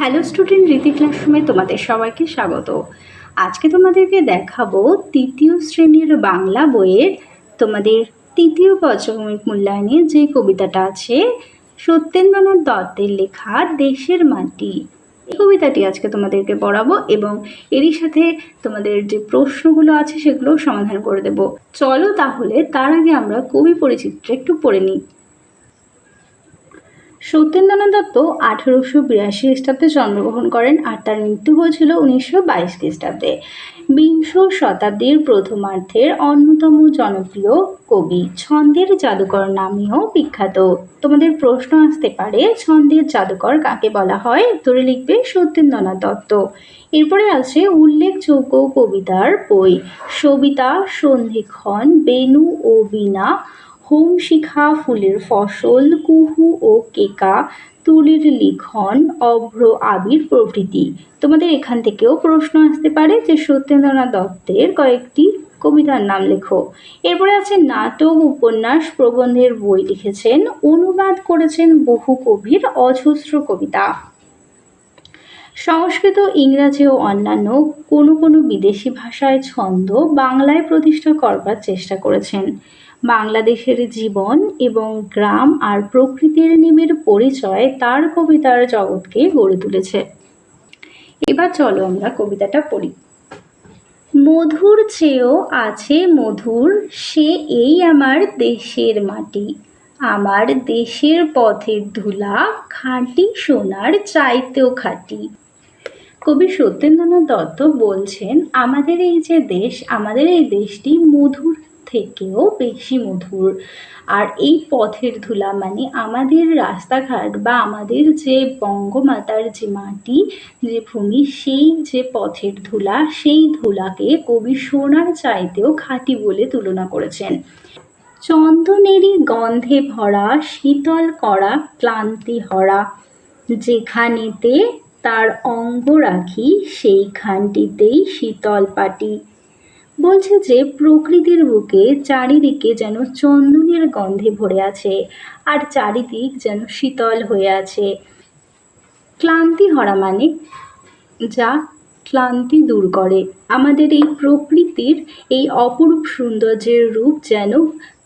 Hello student রীতি ক্লাসরুমে তোমাদের সবাইকে স্বাগত। আজকে তোমাদেরকে দেখাবো তৃতীয় শ্রেণির বাংলা বইয়ের তোমাদের তৃতীয় পর্যায়ক্রমিক মূল্যায়নে যে কবিতাটা আছে, সত্যেন্দ্রনাথ দত্তের লেখা দেশের মাটি এই কবিতাটি আজকে তোমাদেরকে পড়াবো এবং এরই সাথে তোমাদের যে প্রশ্নগুলো আছে সেগুলোও সমাধান করে দেব। চলো তাহলে তার আগে আমরা কবি পরিচিত্র একটু পড়ে নিই। সত্যেন্দ্রনাথ দত্ত আঠেরোশো বিরাশি খ্রিস্টাব্দে জন্মগ্রহণ করেন আর তার মৃত্যু হয়েছিল উনিশশো বাইশ খ্রিস্টাব্দে। বিংশ শতাব্দীর প্রথমার্ধের অন্যতম জনপ্রিয় কবি ছন্দের জাদুকর নামেও বিখ্যাত। তোমাদের প্রশ্ন আসতে পারে, ছন্দের জাদুকর কাকে বলা হয়? উত্তরে লিখবে সত্যেন্দ্রনাথ দত্ত। এরপরে আছে উল্লেখযোগ্য কবিতার বই। সবিতা সন্ধিক্ষণ বেনু ও বীণা হোম শিখা ফুলের ফসল, কুহু ও কেকা, তুলির লিখন, অভ্র আবির প্রভৃতি। তোমাদের এখান থেকেও প্রশ্ন আসতে পারে যে সত্যেন্দ্রনাথ দত্তের কয়েকটি কবিতার নাম লেখো। এরপরে আছে, নাটক, উপন্যাস, প্রবন্ধের বই লিখেছেন, অনুবাদ করেছেন বহু কবির অজস্র কবিতা। সংস্কৃত, ইংরাজি ও অন্যান্য কোনো কোনো বিদেশি ভাষায় ছন্দ বাংলায় প্রতিষ্ঠা করবার চেষ্টা করেছেন। বাংলাদেশের জীবন এবং গ্রাম আর প্রকৃতির নিবিড় পরিচয় তার কবিতার জগৎকে গড়ে তুলেছে। এবার চলো আমরা কবিতাটা পড়ি। মধুর চেয়েও আছে মধুর, সে এই আমার দেশের মাটি। আমার দেশের পথের ধুলা, খাঁটি সোনার চাইতেও খাঁটি। কবি সত্যেন্দ্রনাথ দত্ত বলছেন, আমাদের এই যে দেশ, আমাদের এই দেশটি মধুর থেকেও বেশি মধুর। আর এই পথের ধুলা মানে আমাদের রাস্তাঘাট বা আমাদের যে বঙ্গমাতার যে মাটি, যে ভূমি, সেই যে পথের ধুলা, সেই ধুলাকে কবি সোনার চাইতেও খাঁটি বলে তুলনা করেছেন। চন্দনেরই গন্ধে ভরা, শীতল করা, ক্লান্তি হরা, যেখানেতে তার অঙ্গ রাখি, সেইখানটিতেই শীতল পাটি। বলছে যে প্রকৃতির বুকে চারিদিকে যেন চন্দনের গন্ধে ভরে আছে, আর চারিদিক যেন শীতল হয়ে আছে। ক্লান্তি হরা মানে যা ক্লান্তি দূর করে। আমাদের এই প্রকৃতির এই অপরূপ সৌন্দর্যের রূপ যেন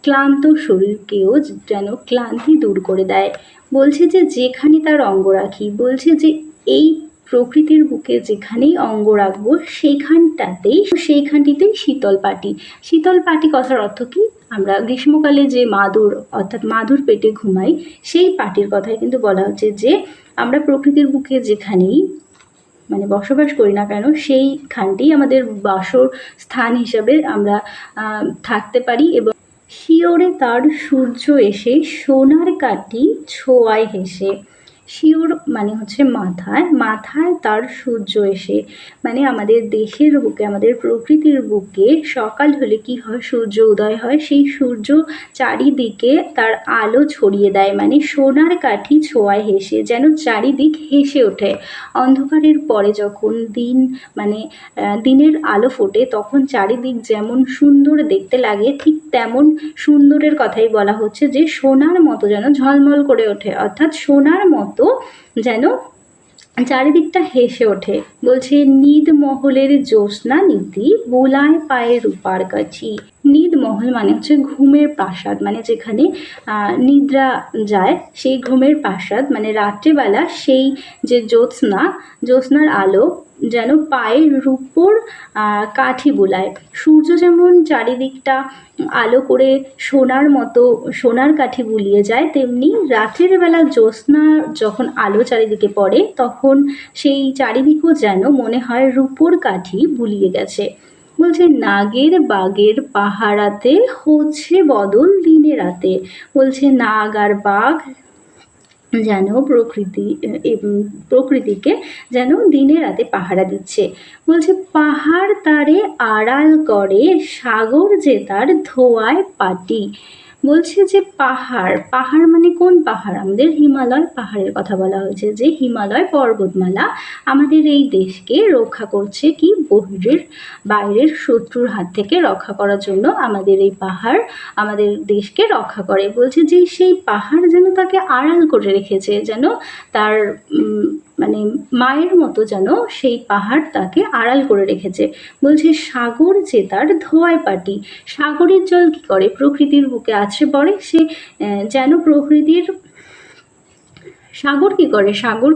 ক্লান্ত শরীরকেও যেন ক্লান্তি দূর করে দেয়। বলছে যে যেখানে তার অঙ্গ রাখি, বলছে যে এই প্রকৃতির বুকে যেখানেই অঙ্গ রাখব, সেইখানটাতেই সেইখানটিতেই শীতল পাটি। শীতল পাটি কথার অর্থ কি? আমরা গ্রীষ্মকালে যে মাদুর, অর্থাৎ মাদুর পেটে ঘুমাই, সেই পাটির কথাই কিন্তু বলা হচ্ছে যে, আমরা প্রকৃতির বুকে যেখানেই মানে বসবাস করি না কেন, সেইখানটি আমাদের বাসর স্থান হিসাবে আমরা থাকতে পারি এবং শিওরে তার সূর্য এসে সোনার কাটি ছোঁয়ায় হেসে। শিওর মানে হচ্ছে মাথায় মাথায় তার সূর্য এসে মানে আমাদের দেশের বুকে, আমাদের প্রকৃতির বুকে সকাল হলে কি হয়? সূর্য উদয় হয়, সেই সূর্য চারিদিকে তার আলো ছড়িয়ে দেয় মানে সোনার কাঠি ছোঁয়ায় হেসে, যেন চারিদিক হেসে ওঠে। অন্ধকারের পরে যখন দিন মানে দিনের আলো ফোটে, তখন চারিদিক যেমন সুন্দর দেখতে লাগে, ঠিক তেমন সুন্দরের কথাই বলা হচ্ছে যে সোনার মতো যেন ঝলমল করে ওঠে, অর্থাৎ সোনার মতো যেন চারিদিকটা হেসে ওঠে। বলছে নিদ মহলের জ্যোৎস্না নীতি বোলায় পায়ের রূপার কাছি। নিদ মহল মানে হচ্ছে ঘুমের প্রাসাদ মানে যেখানে নিদ্রা যায়, সেই ঘুমের প্রাসাদ মানে রাত্রেবেলা সেই যে জ্যোৎস্না, জ্যোৎস্নার আলো যেন পায়ের রূপোর কাঠি বোলায়। সূর্য যেমন চারিদিকটা আলো করে সোনার মতো, সোনার কাঠি বুলিয়ে যায়, তেমনি রাত্রের বেলা জ্যোৎস্না যখন আলো চারিদিকে পড়ে, তখন সেই চারিদিকও যেন মনে হয় রূপোর কাঠি বুলিয়ে গেছে। বলছে, নাগের বাঘের পাহারাতে হচ্ছে বদল দিনে রাতে। বলছে, নাগ আর বাঘ যেন প্রকৃতি প্রকৃতিকে যেন দিনে রাতে পাহারা দিচ্ছে। বলছে, পাহাড় তারে আড়াল করে, সাগর যে তার ধোয়ায় পাটি। বলছে যে পাহাড় পাহাড় মানে কোন পাহাড়? আমাদের হিমালয় পাহাড়ের কথা বলা হয়েছে যে হিমালয় পর্বতমালা আমাদের এই দেশকে রক্ষা করছে কি? বহিরের বাইরের শত্রুর হাত থেকে রক্ষা করার জন্য আমাদের এই পাহাড় আমাদের দেশকে রক্ষা করে। বলছে যে সেই পাহাড় যেন তাকে আড়াল করে রেখেছে, যেন তার মানে মায়ের মতো যেন সেই পাহাড় তাকে আড়াল করে রেখেছে। বলছে, সাগর যে তার ধোয়ায় পাটি। সাগরের জল কি করে? প্রকৃতির বুকে আছে পড়ে সে যেন প্রকৃতির সাগর কি করে? সাগর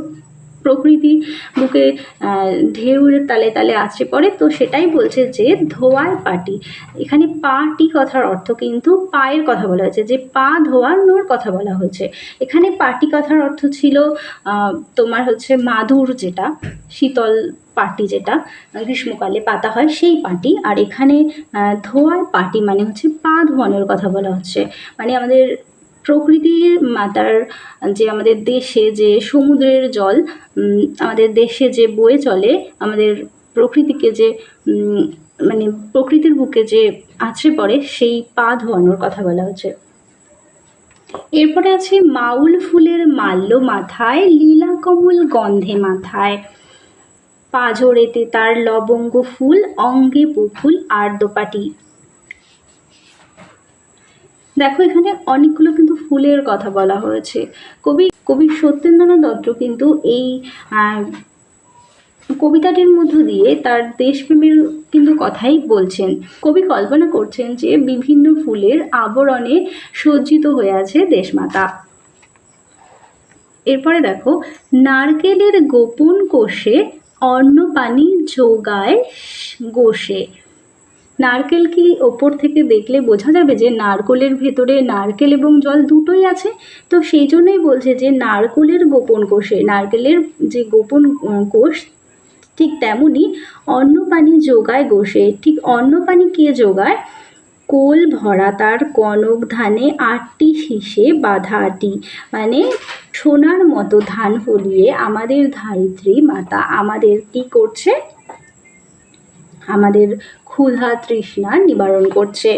প্রকৃতি বুকে ঢেউয়ের তালে তালে আছড়ে পড়ে। তো সেটাই বলছে যে ধোয়ায় পাটি। এখানে পাটি কথার অর্থ কিন্তু পায়ের কথা বলা হয়েছে। যে পা ধোয়ানোর কথা বলা হয়েছে। এখানে পাটি কথার অর্থ ছিল তোমার হচ্ছে মাদুর যেটা, শীতল পাটি যেটা, গ্রীষ্মকালে পাতা হয় সেই পাটি। আর এখানে ধোয়ার পাটি মানে হচ্ছে পা ধোয়ানোর কথা বলা হচ্ছে। মানে আমাদের প্রকৃতির মাতার যে আমাদের দেশে যে সমুদ্রের জল আমাদের দেশে যে বয়ে চলে, আমাদের প্রকৃতিকে যে মানে প্রকৃতির বুকে যে আছড়ে পড়ে, সেই পা ধোয়ানোর কথা বলা হচ্ছে। এরপরে আছে মাউল ফুলের মাল্য মাথায়, লীলা কমল গন্ধে মাথায়। পাজরেতে তার লবঙ্গ ফুল, অঙ্গে পুফুল আর দোপাটি। দেখো এখানে অনেকগুলো কিন্তু ফুলের কথা বলা হয়েছে। কবি কবি সত্যেন্দ্রনাথ দত্ত কিন্তু এই কবিতাটির মধ্য দিয়ে তার দেশপ্রেমের কিন্তু কথাই বলছেন। কবি কল্পনা করছেন যে বিভিন্ন ফুলের আবরণে সজ্জিত হয়ে আছে দেশমাতা। এরপরে দেখো, নারকেলের গোপন কোষে অন্নপানি যোগায় গোষে। নারকেল কি ওপর থেকে দেখলে বোঝা যাবে যে নারকেলের ভেতরে নারকেল এবং জল দুটোই আছে? তো সেই জন্যই বলছে যে নারকেলের গোপন কোষে, নারকেলের যে গোপন কোষ ঠিক তেমনই অন্নপানি যোগায় গোষে ঠিক অন্নপানি কে যোগায়? কোল ভরা তার কনক ধানে আটটি শীষে বাঁধা আটি। মানে সোনার মতো ধান ফলিয়ে আমাদের ধারিত্রী মাতা আমাদের কি করছে? আমাদের ক্ষুধা তৃষ্ণা নিবারণ করছে।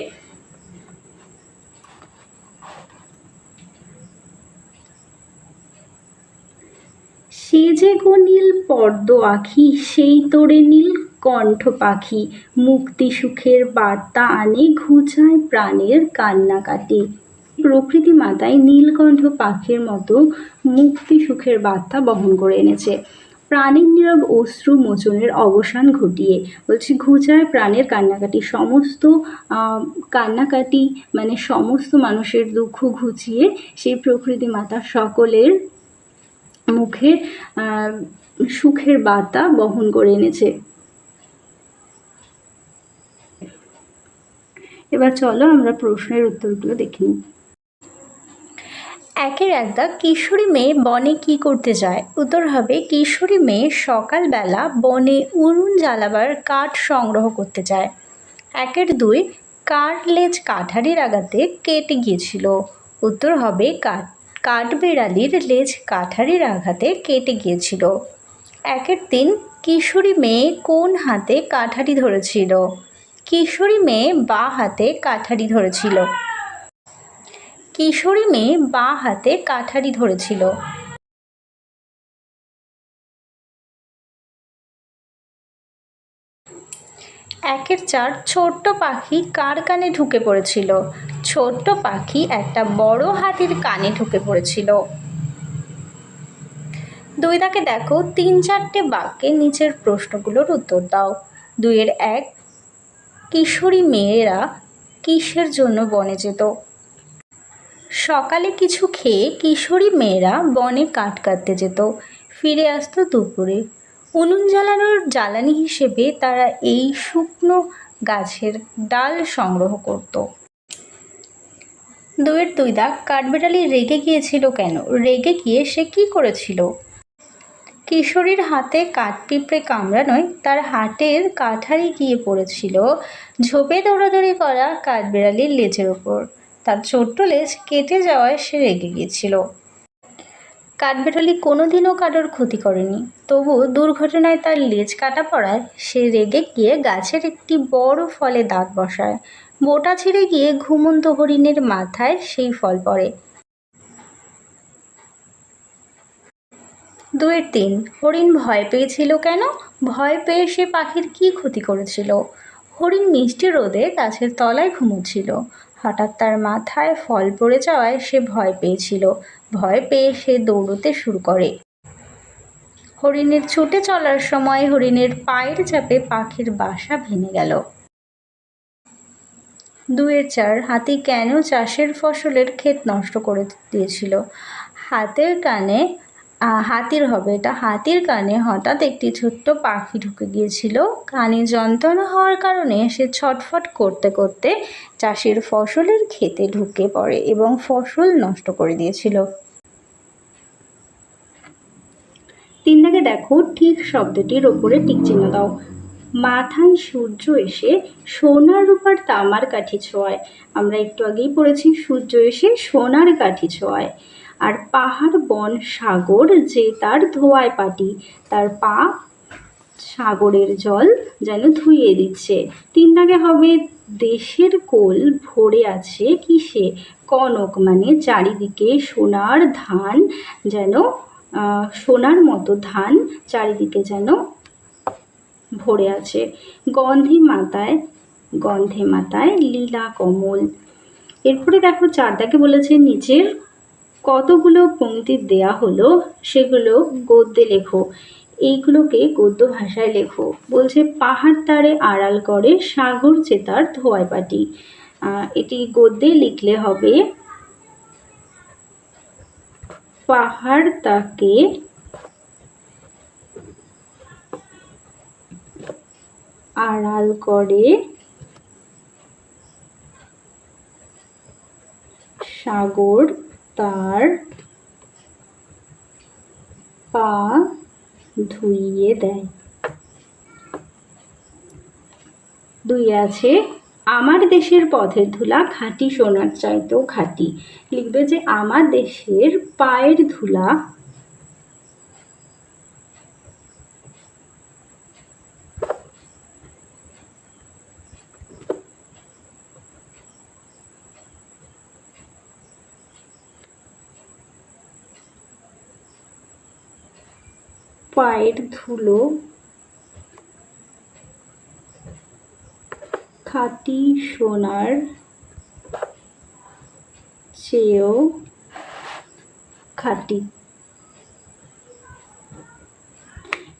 সে যে গো নীল পদ্ম আখি, সেই তোরে নীল কণ্ঠ পাখি। মুক্তি সুখের বার্তা আনে ঘুচায় প্রাণের কান্নাকাটি। প্রকৃতি মাতায় নীলকণ্ঠ পাখির মতো মুক্তি সুখের বার্তা বহন করে এনেছে। প্রাণের নীরব অশ্রু মোচনের অবসান ঘটিয়ে। বলছি, ঘুচায় প্রাণের কান্নাকাটি। সমস্ত কান্নাকাটি মানে সমস্ত মানুষের দুঃখ ঘুচিয়ে সেই প্রকৃতি মাতা সকলের মুখে সুখের বার্তা বহন করে এনেছে। এবার চলো আমরা প্রশ্নের উত্তরগুলো দেখি। একের একটা কিশোরী মেয়ে বনে কি করতে যায়? উত্তর হবে, কিশোরী মেয়ে সকালবেলা বনে উনুন জ্বালাবার কাঠ সংগ্রহ করতে যায়। একের দুই কার লেজ কাঠারির আগাতে কেটে গিয়েছিল। উত্তর হবে কাঠ কাঠবেড়ালির লেজ কাঠারির আঘাতে কেটে গিয়েছিল। একের তিন, কিশোরী মেয়ে কোন হাতে কাঠারি ধরেছিল? কিশোরী মেয়ে বা হাতে কাঠারি ধরেছিল। কিশোরী মেয়ে বাঁ হাতে কাঠারি ধরেছিল। একের চার ছোট্ট পাখি কার কানে ঢুকে পড়েছিল? ছোট্ট পাখি একটা বড় হাতির কানে ঢুকে পড়েছিল। দুই দাকে দেখো, তিন চারটে বাক্যে নিচের প্রশ্নগুলোর উত্তর দাও। দুইয়ের এক, কিশোরী মেয়েরা কিসের জন্য বনে যেত? সকালে কিছু খেয়ে কিশোরী মেয়েরা বনে কাঠ কাটতে যেত। ফিরে আসতো দুপুরে। উনুন জ্বালানোর জ্বালানি হিসেবে তারা এই শুকনো গাছের ডাল সংগ্রহ করত। দুয়ের দুই দাগ কাঠবেড়ালি রেগে গিয়েছিল কেন? রেগে গিয়ে সে কি করেছিল? কিশোরীর হাতে কাঠ পিঁপড়ে কামড়ানোয় তার হাটের কাঠারি গিয়ে পড়েছিল। ঝোপে দৌড়াদৌড়ি করা কাঠবেড়ালির লেজের ওপর। তার ছোট্ট লেজ কেটে যাওয়ায় সে রেগে গিয়েছিল। কাঠবেড়ালি কোনোদিনও কারোর ক্ষতি করেনি, তবু দুর্ঘটনায় তার লেজ কাটা পড়ায় সে রেগে গিয়ে গাছের একটি বড় ফলে দাঁত বসায়। বোটা ছিঁড়ে গিয়ে ঘুমন্ত হরিণের মাথায় সেই ফল পড়ে। দুয়ের তিন, হরিণ ভয় পেয়েছিল কেন? ভয় পেয়ে সে পাখির কী ক্ষতি করেছিল? হরিণ মিষ্টি রোদে গাছের তলায় ঘুমোচ্ছিল। হঠাৎ তার মাথায় ফল পড়ে যাওয়ায় সে ভয় পেয়েছিল। ভয় পেয়ে সে দৌড়তে শুরু করে। হরিণের ছুটে চলার সময় হরিণের পায়ের চাপে পাখির বাসা ভেঙে গেল। দুয়ের চার হাতি কেন চাষের ফসলের ক্ষেত নষ্ট করে দিয়েছিল? হাতের কানে হাতির হবে। এটা হাতির কানে হঠাৎ একটি ছোট্ট পাখি ঢুকে গিয়েছিল। কানে যন্ত্রণা হওয়ার কারণে সে ছটফট করতে করতে চাষের ফসলের ক্ষেতে ঢুকে পড়ে এবং ফসল নষ্ট করে দিয়েছিল। তিন দাগে দেখো, ঠিক শব্দটির ওপরে টিক চিহ্ন দাও। মাথায় সূর্য এসে সোনার রূপার তামার কাঠি ছোঁয়ায়। আমরা একটু আগেই পড়েছি, সূর্য এসে সোনার কাঠি ছোঁয়ায়। আর পাহাড়, বন, সাগর যে তার ধোয়ায় পাটি, তার পা সাগরের জল যেন ধুইয়ে দিচ্ছে। তিন দাগে হবে দেশের কোল ভরে আছে কিসে? কনক মানে চারিদিকে সোনার ধান যেন সোনার মতো ধান চারিদিকে যেন ভরে আছে। গন্ধে মাতায় গন্ধে মাতায় লীলা কমল। এরপরে দেখো চার দাগে বলেছে, নিচের কতগুলো পংক্তি দেয়া হলো সেগুলো গদ্যে লেখো। এইগুলোকে গদ্য ভাষায় লেখো। বলছে পাহাড় তারে আড়াল করে সাগর চেতার ধোয়ায় পাটি। আহ, এটি গদ্যে লিখলে হবে পাহাড় তাকে আড়াল করে সাগর তার পা ধুইয়ে দেয়। দুই আছে, আমার দেশের পথের ধুলা খাঁটি, সোনার চাইতেও খাঁটি। লিখবে যে, আমার দেশের পায়ের ধুলা পায়ের ধুলো খাঁটি সোনার চেয়েও খাঁটি।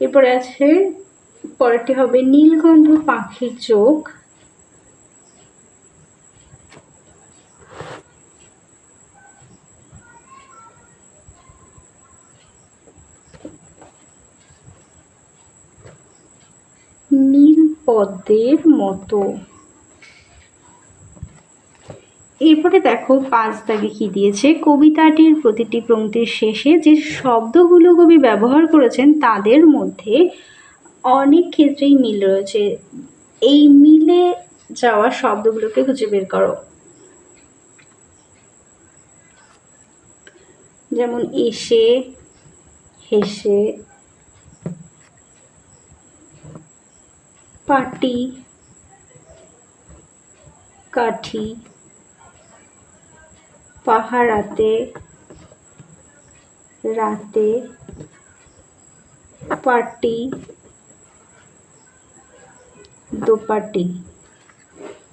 এরপরে আছে পরেরটি হবে নীলকণ্ঠ পাখির চোখ। নীল পদ্মের মতো। এরপরে দেখো পাঁচ দাগে কি দিয়েছে? কবিতাটির প্রতিটি পংক্তির শেষে যে শব্দগুলো কবি ব্যবহার করেছেন, তাদের মধ্যে অনেক ক্ষেত্রেই মিল রয়েছে। এই মিলে যাওয়া শব্দগুলোকে খুঁজে বের করো। যেমন এসে, হেসে পাটি, কাঠি, পাহারাতে, রাতে, পাটি, দোপাটি।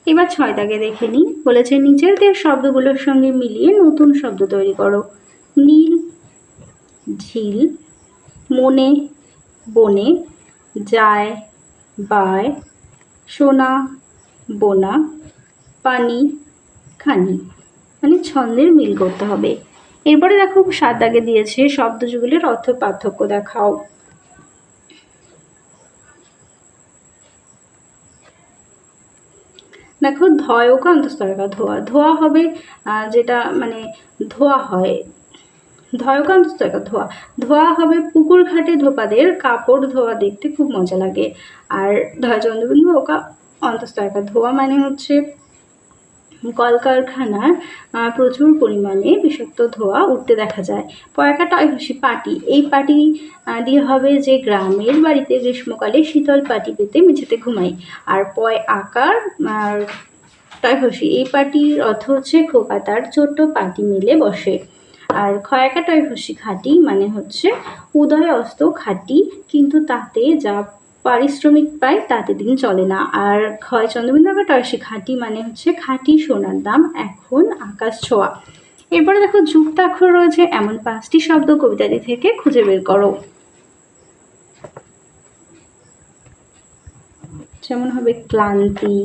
এবার ছয় দাগে দেখে নিই। বলেছে নিচের দের শব্দগুলোর সঙ্গে মিলিয়ে নতুন শব্দ তৈরি করো। নীল, ঝিল, মনে, বনে, যায় বায় সোনা, বোনা, পানি, খানি। মানে ছন্দের মিল করতে হবে। এরপরে দেখো, সাত দাগে দিয়েছে শব্দযুগলের অর্থ পার্থক্য দেখাও। দেখো ধয়কা অন্তস্তরকা ধোয়া। ধোয়া হবে যেটা মানে ধোয়া হয়। ধয়কা অন্তস্তরকা ধোয়া। ধোয়া হবে পুকুর ঘাটে ধোপাদের কাপড় ধোয়া দেখতে খুব মজা লাগে। আর ধয় চন্দ্রবিন্দু ওকা অন্তস্তরকা ধোয়া মানে হচ্ছে কলকারখানার প্রচুর পরিমাণে বিষাক্ত ধোঁয়া উঠতে দেখা যায়। পয়াকা টয়হসি পাটি, এই পাটি দিয়ে হবে যে গ্রামের বাড়িতে গ্রীষ্মকালে শীতল পাটি পেতে মেঝেতে ঘুমাই। আর পয় আকার, আর টয়হসি এই পাটির অর্থ হচ্ছে খোকা তার ছোট্ট পাটি মিলে বসে। আর ক্ষয়াকাটয় ঘষি খাটি মানে হচ্ছে উদয় অস্ত খাটি, কিন্তু তাতে যা পারিশ্রমিক পায় তাতে দিন চলে না। আর ক্ষয় চন্দ্রবিন্দু টয়সি খাঁটি মানে হচ্ছে খাঁটি সোনার দাম এখন আকাশ ছোঁয়া। এরপরে দেখো যুক্তাক্ষর রয়েছে, এমন পাঁচটি শব্দ কবিতাটি থেকে খুঁজে বের করো। যেমন হবে ক্লান্তি,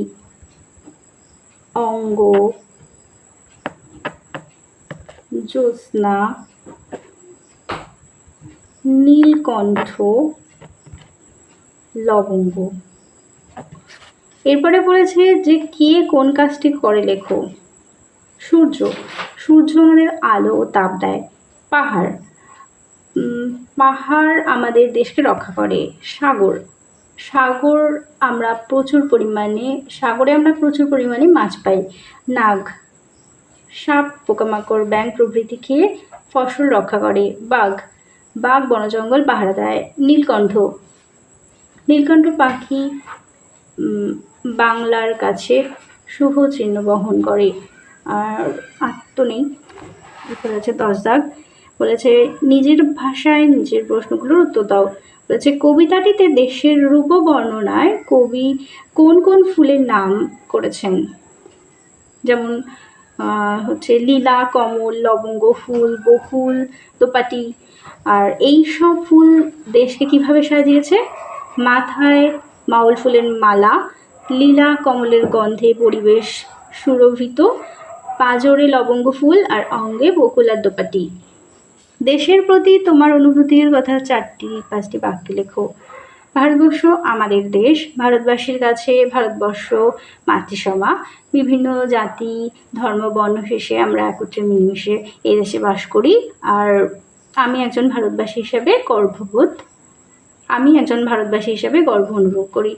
অঙ্গ জ্যোৎস্না, নীলকণ্ঠ, লবঙ্গ। এরপরে বলেছে যে, কে কোন কাজটি করে লেখো? সূর্য। সূর্য আমাদের আলো ও তাপ দেয়। পাহাড়। পাহাড় আমাদের দেশকে রক্ষা করে। সাগর। সাগর আমরা প্রচুর পরিমাণে, সাগরে আমরা প্রচুর পরিমাণে মাছ পাই। নাগ। সাপ, পোকামাকড়, ব্যাঙ প্রভৃতি খেয়ে ফসল রক্ষা করে। বাঘ বাঘ বনজঙ্গল পাহারা দেয়। নীলকণ্ঠ নীলকণ্ঠ পাখি বাংলার কাছে শুভ চিহ্ন বহন করে। আর তো নেই আছে দশ দাগ। বলেছে, নিজের ভাষায় নিজের প্রশ্নগুলোর উত্তর দাও। বলেছে, কবিতাটিতে দেশের রূপ বর্ণনায় কবি কোন কোন ফুলের নাম করেছেন? যেমন হচ্ছে লীলা, কমল, লবঙ্গ, ফুল বকুল দোপাটি। আর এই সব ফুল দেশকে কীভাবে সাজিয়েছে? মাথায় মাউল ফুলের মালা, লীলা, কমলের গন্ধে পরিবেশ সুরভিত, পাজরে লবঙ্গ ফুল আর অঙ্গে বকুল আর দোপাটি। দেশের প্রতি তোমার অনুভূতির কথা চারটি, পাঁচটি বাক্যে লেখো। ভারতবর্ষ, আমাদের দেশ, ভারতবাসীর কাছে ভারতবর্ষ, মাতৃসভা। বিভিন্ন জাতি, ধর্ম, বর্ণ শেষে আমরা একত্রে মিলেমিশে এই দেশে বাস করি। আর আমি একজন ভারতবাসী হিসাবে গর্ববোধ আমি একজন ভারতবাসী হিসাবে গর্ব অনুভব করি।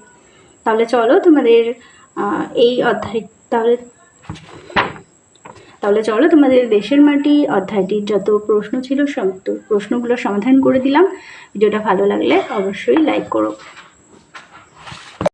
তাহলে চলো তোমাদের এই অধ্যায় তাহলে তাহলে চলো তোমাদের দেশের মাটি অধ্যায়টির যত প্রশ্ন ছিল সমস্ত প্রশ্নগুলো সমাধান করে দিলাম। ভিডিওটা ভালো লাগলে অবশ্যই লাইক করো।